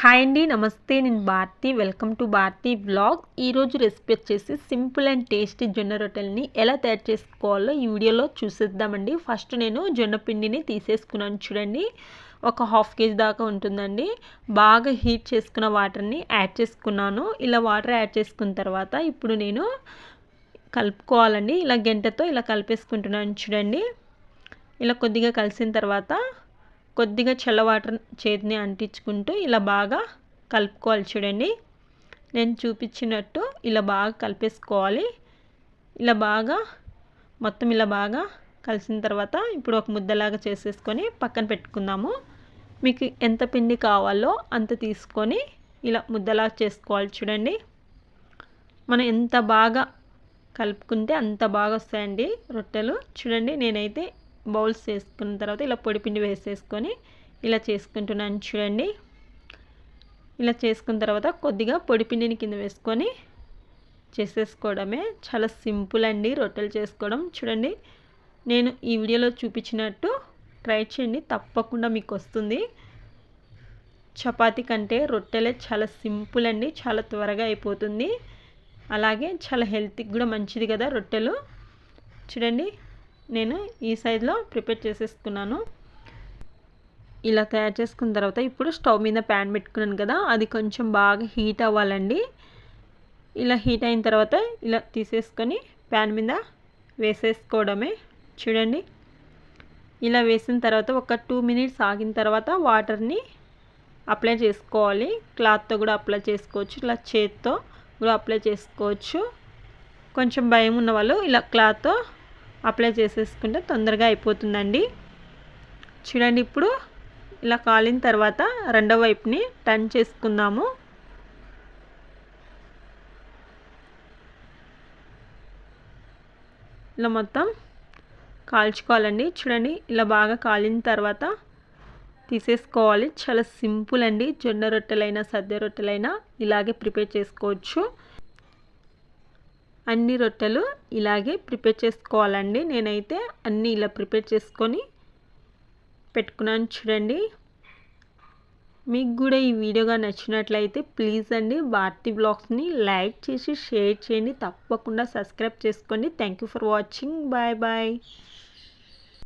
Hi అండి నమస్తే నేను Bharathi. Welcome to Bharathi blog ఈరోజు రెసిపీ వచ్చేసి సింపుల్ అండ్ టేస్టీ జొన్న రొట్టెల్ని ఎలా తయారు చేసుకోవాలో ఈ వీడియోలో చూసేద్దామండి. ఫస్ట్ నేను జొన్న పిండిని తీసేసుకున్నాను చూడండి. ఒక హాఫ్ కేజీ దాకా ఉంటుందండి. బాగా హీట్ చేసుకున్న వాటర్ని యాడ్ చేసుకున్నాను. ఇలా వాటర్ యాడ్ చేసుకున్న తర్వాత ఇప్పుడు నేను కలుపుకోవాలండి. ఇలా గంటతో ఇలా కలిపేసుకుంటున్నాను చూడండి. ఇలా కొద్దిగా కలిసిన తర్వాత కొద్దిగా చల్ల వాటర్ చేతిని అంటించుకుంటూ ఇలా బాగా కలుపుకోవాలి చూడండి. నేను చూపించినట్టు ఇలా బాగా కలిపేసుకోవాలి. ఇలా బాగా మొత్తం ఇలా బాగా కలిసిన తర్వాత ఇప్పుడు ఒక ముద్దలాగా చేసేసుకొని పక్కన పెట్టుకుందాము. మీకు ఎంత పిండి కావాలో అంత తీసుకొని ఇలా ముద్దలాగా చేసుకోవాలి చూడండి. మనం ఎంత బాగా కలుపుకుంటే అంత బాగా వస్తాయండి రొట్టెలు. చూడండి నేనైతే బౌల్స్ చేసుకున్న తర్వాత ఇలా పొడి పిండి వేసేసుకొని ఇలా చేసుకుంటున్నాను చూడండి. ఇలా చేసుకున్న తర్వాత కొద్దిగా పొడి పిండిని కింద వేసుకొని చేసేసుకోవడమే. చాలా సింపుల్ అండి రొట్టెలు చేసుకోవడం. చూడండి నేను ఈ వీడియోలో చూపించినట్టు ట్రై చేయండి తప్పకుండా మీకు వస్తుంది. చపాతి కంటే రొట్టెలే చాలా సింపుల్ అండి చాలా త్వరగా అయిపోతుంది. అలాగే చాలా హెల్త్కి కూడా మంచిది కదా రొట్టెలు. చూడండి నేను ఈ సైజులో ప్రిపేర్ చేసేసుకున్నాను. ఇలా తయారు చేసుకున్న తర్వాత ఇప్పుడు స్టవ్ మీద ప్యాన్ పెట్టుకున్నాను కదా అది కొంచెం బాగా హీట్ అవ్వాలండి. ఇలా హీట్ అయిన తర్వాత ఇలా తీసేసుకొని ప్యాన్ మీద వేసేసుకోవడమే. చూడండి. ఇలా వేసిన తర్వాత ఒక టూ మినిట్స్ ఆగిన తర్వాత వాటర్ని అప్లై చేసుకోవాలి. క్లాత్తో కూడా అప్లై చేసుకోవచ్చు ఇలా చేత్తో కూడా అప్లై చేసుకోవచ్చు. కొంచెం భయం ఉన్న వాళ్ళు ఇలా క్లాత్తో అప్లై చేసేసుకుంటే తొందరగా అయిపోతుందండి. చూడండి ఇప్పుడు ఇలా కాలిన తర్వాత రెండో వైపుని టర్న్ చేసుకుందాము. ఇలా మొత్తం కాల్చుకోవాలండి. చూడండి ఇలా బాగా కాలిన తర్వాత తీసేసుకోవాలి. చాలా సింపుల్ అండి. జొన్న రొట్టెలైనా సద్ద రొట్టెలైనా ఇలాగే ప్రిపేర్ చేసుకోవచ్చు. అన్ని రొట్టెలు ఇలాగే ప్రిపేర్ చేసుకోవాలండి. నేనైతే అన్నీ ఇలా ప్రిపేర్ చేసుకొని పెట్టుకున్నాను చూడండి. మీకు కూడా ఈ వీడియోగా నచ్చినట్లయితే ప్లీజ్ అండి భారతి బ్లాగ్స్ని లైక్ చేసి షేర్ చేయండి. తప్పకుండా సబ్స్క్రైబ్ చేసుకోండి. Thank you for watching. Bye bye.